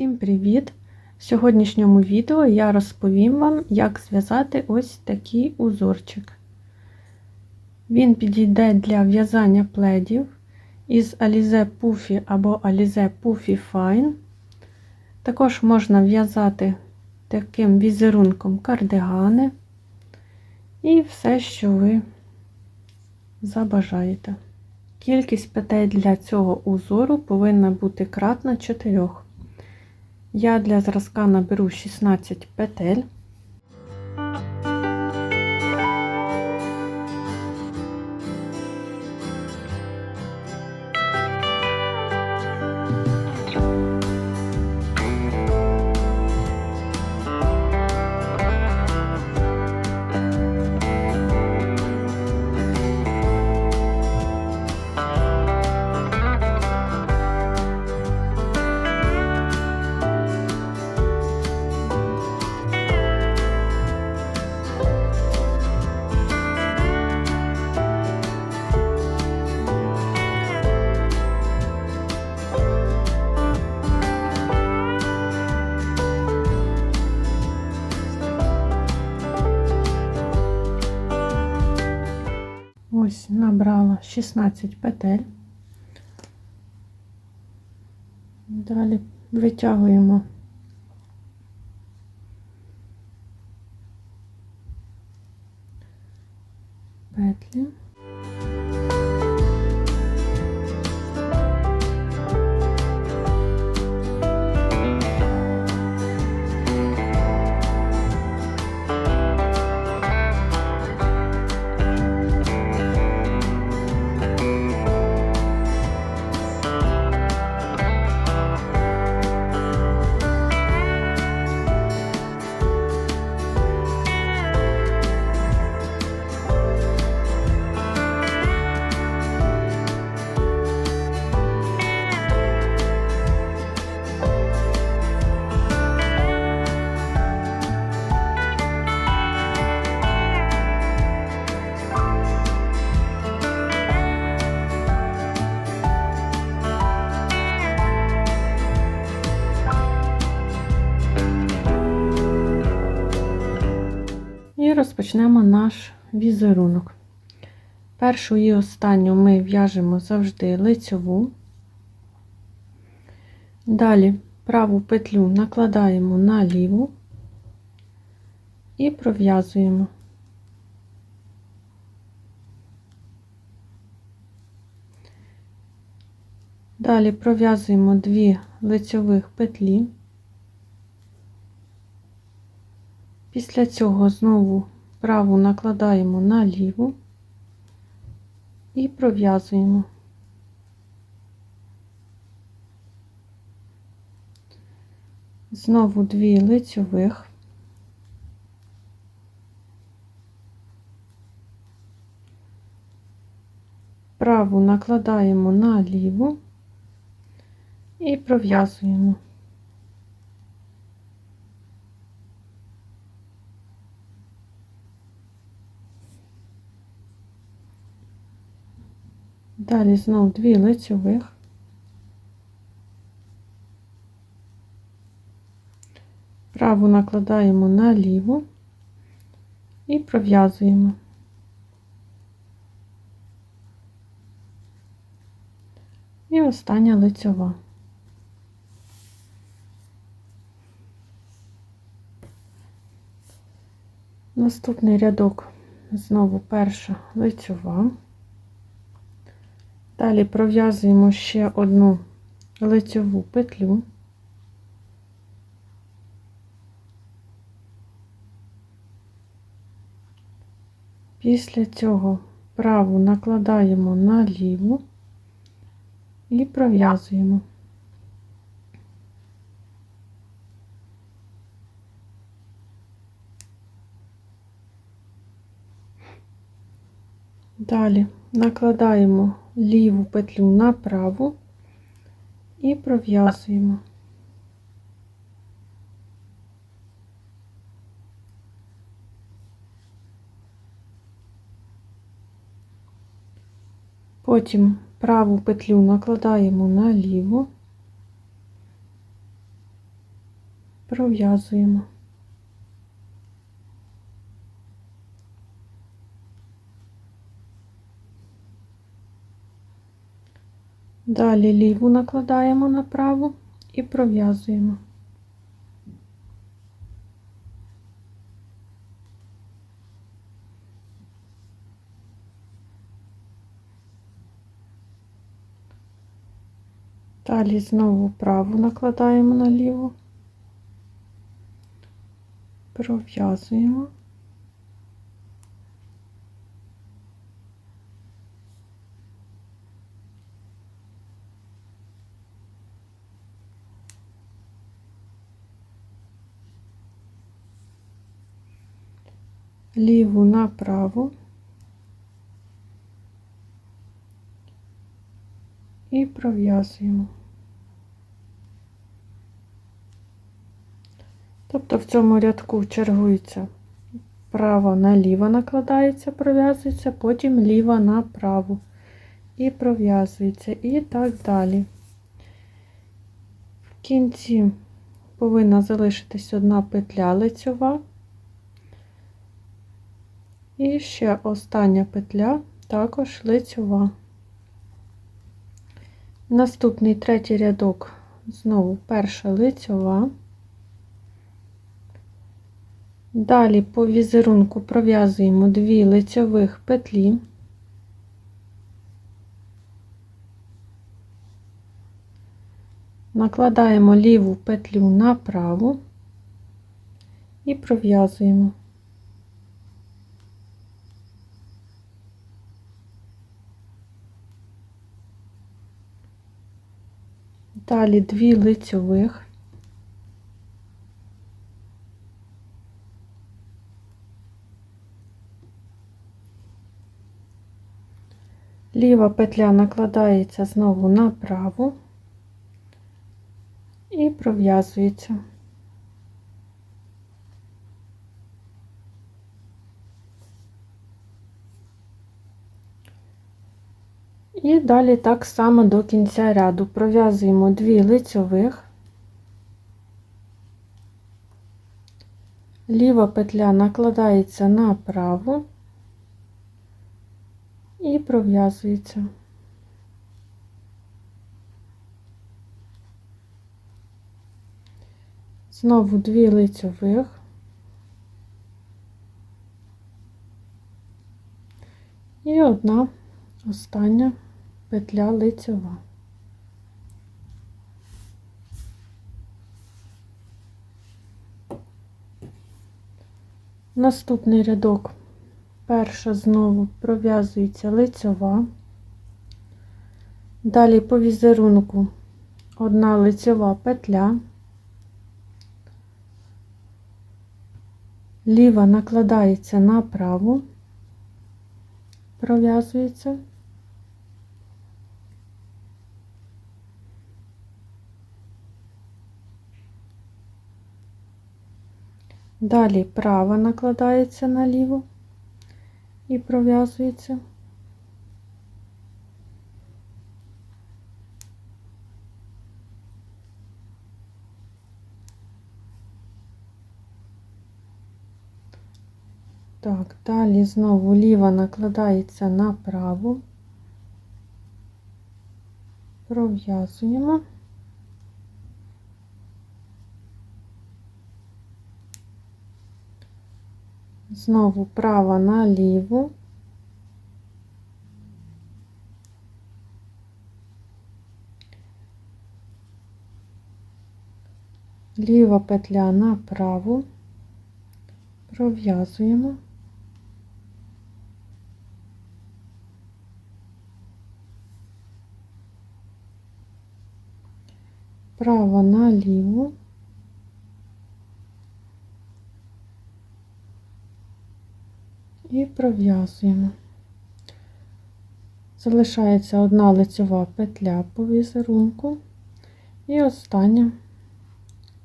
Всім привіт! В сьогоднішньому відео я розповім вам, як зв'язати ось такий узорчик. Він підійде для в'язання пледів із Alize Puffy або Alize Puffy Fine. Також можна в'язати таким візерунком кардигани і все, що ви забажаєте. Кількість петель для цього узору повинна бути кратна 4. Я для зразка наберу 16 петель. Ось набрала 16 петель. Далі витягуємо петлі. Розпочнемо наш візерунок. Першу і останню ми в'яжемо завжди лицьову. Далі праву петлю накладаємо на ліву і пров'язуємо. Далі пров'язуємо дві лицьових петлі. Після цього знову праву накладаємо на ліву і пров'язуємо. Знову дві лицьових. Праву накладаємо на ліву і пров'язуємо. Далі знов дві лицьових. Праву накладаємо на ліву і пров'язуємо. І остання лицьова. Наступний рядок знову перша лицьова. Далі пров'язуємо ще одну лицьову петлю. Після цього праву накладаємо на ліву і пров'язуємо. Далі накладаємо ліву петлю на праву і пров'язуємо. Потім праву петлю накладаємо на ліву пров'язуємо. Далі ліву накладаємо на праву і пров'язуємо. Далі знову праву накладаємо на ліву, пров'язуємо. Ліву на праву і пров'язуємо. Тобто в цьому рядку чергується право наліво накладається, пров'язується, потім ліва на праву і пров'язується, і так далі. В кінці повинна залишитись одна петля лицьова. І ще остання петля також лицьова. Наступний третій рядок знову перша лицьова. Далі по візерунку пров'язуємо дві лицьових петлі. Накладаємо ліву петлю на праву і пров'язуємо. Далі дві лицьових. Ліва петля накладається знову на праву і пров'язується. І далі так само до кінця ряду пров'язуємо дві лицьових, ліва петля накладається на праву і пров'язується. Знову дві лицьових. І одна остання петля лицьова. Наступний рядок. Перша знову пров'язується лицьова, далі по візерунку. Одна лицьова петля, ліва накладається на праву, пров'язується. Далі права накладається на ліву і пров'язується. Так, далі знову ліва накладається на праву, пров'язуємо. Знову права на ліву. Ліва петля на праву, пров'язуємо. Права на ліву. І пров'язуємо. Залишається одна лицьова петля по візерунку і остання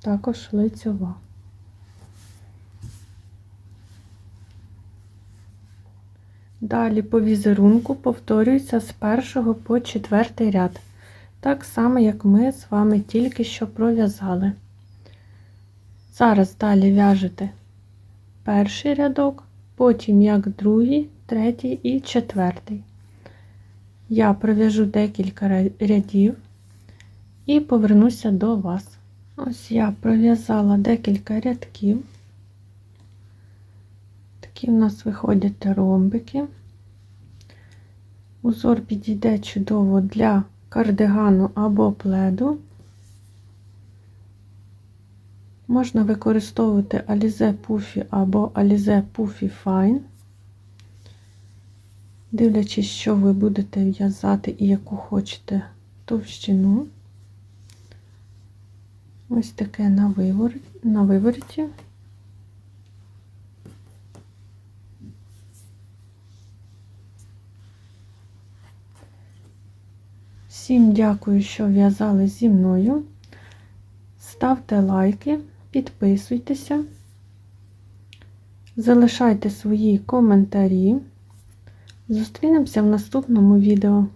також лицьова. Далі по візерунку повторюється з першого по четвертий ряд, так само, як ми з вами тільки що пров'язали. Зараз далі в'яжете перший рядок, потім як другий, третій і четвертий. Я пров'яжу декілька рядів і повернуся до вас. Ось я пров'язала декілька рядків. Такі в нас виходять ромбики. Узор підійде чудово для кардигану або пледу. Можна використовувати Alize Puffy або Alize Puffy Fine, дивлячись, що ви будете в'язати і яку хочете товщину. Ось таке на вивороті. На вивороті. Всім дякую, що в'язали зі мною. Ставте лайки, підписуйтеся, залишайте свої коментарі. Зустрінемося в наступному відео.